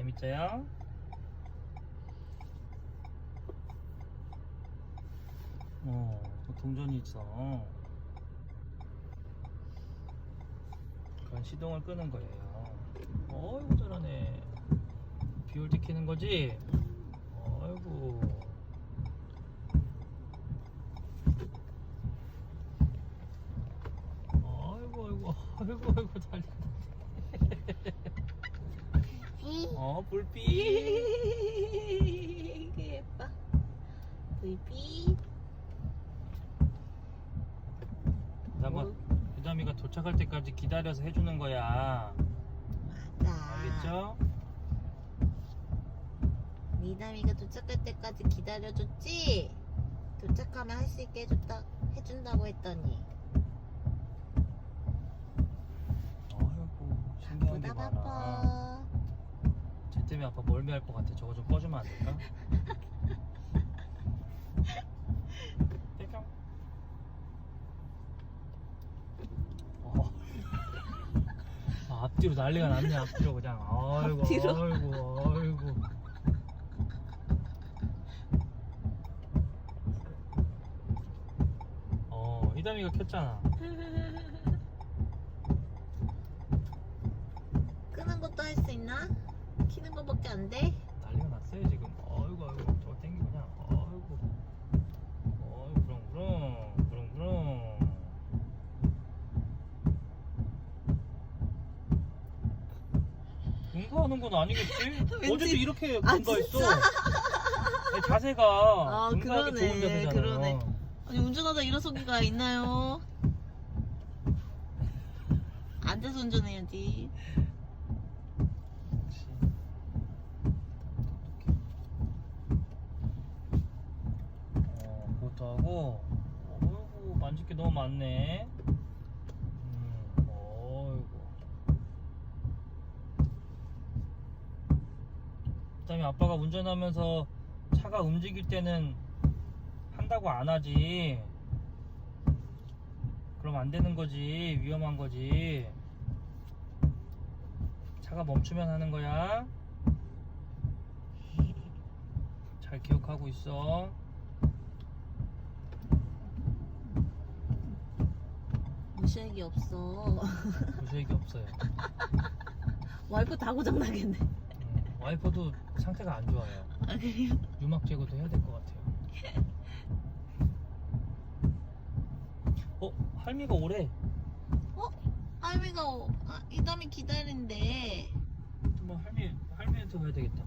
재밌어요? 어, 또 동전이 있어. 그건 시동을 끄는 거예요. 어이구, 잘하네. 비올때 키는 거지? 어이구. 아이고, 아이고, 아이고, 아이고, 잘. 어, 불빛. 예뻐. 불빛. 한번 유담이가 도착할 때까지 기다려서 해주는 거야. 맞아. 알겠죠? 미남이가 도착할 때까지 기다려줬지? 도착하면 할 수 있게 해줬다, 해준다고 했더니. 아이고 신기한 게 보다 많아. 바빠. 쟤 때문에 아빠 멀미할 것 같아. 저거 좀 꺼주면 안 될까? 뺄까? 어. 아, 앞뒤로 난리가 났네. 앞뒤로 그냥. 아이고, 앞뒤로? 아이고, 아이고. 어, 희담이가 켰잖아. 끄는 것도 할 수 있나? 키는 거밖에 안 돼? 난리가 났어요 지금. 아이고 아이고 저거 땡기고 그냥. 아이고. 아이고 부렁부렁 부렁부렁. 응가하는 건 아니겠지? 왠지- 어제도 이렇게 아, 응가했어. 진짜? 자세가 아, 그러네, 좋은 자세잖아요. 그러네. 아니, 운전하다 일어서기가 있나요? 앉아서 운전해야지. 역시. 어, 그 것도 하고, 어이구, 만질 게 너무 많네. 음, 어이구. 그 다음에 아빠가 운전하면서 차가 움직일 때는 한다고 안 하지. 그럼 안 되는 거지. 위험한 거지. 차가 멈추면 하는 거야. 잘 기억하고 있어. 무시할 없어. 무시액이 없어요. 와이프 다 고장 나겠네. 음, 와이퍼도 상태가 안 좋아요. 아, 그래요? 유막 제거도 해야 될 것 같아요. 어, 할미가 오래. 어? 할미가, 어, 아, 이담이 기다린대. 뭐 할미 할미한테 가야 되겠다.